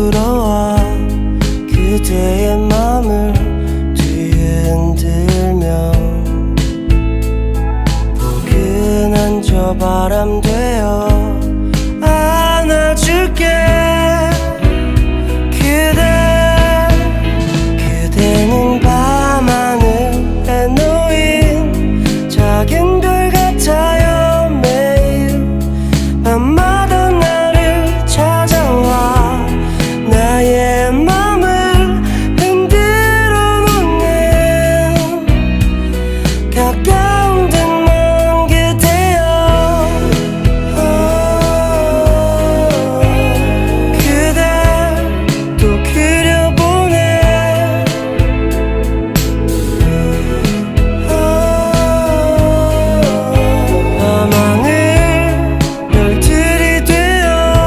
들어와. 그대의 맘을 뒤흔들며 포근한 저 바람 되어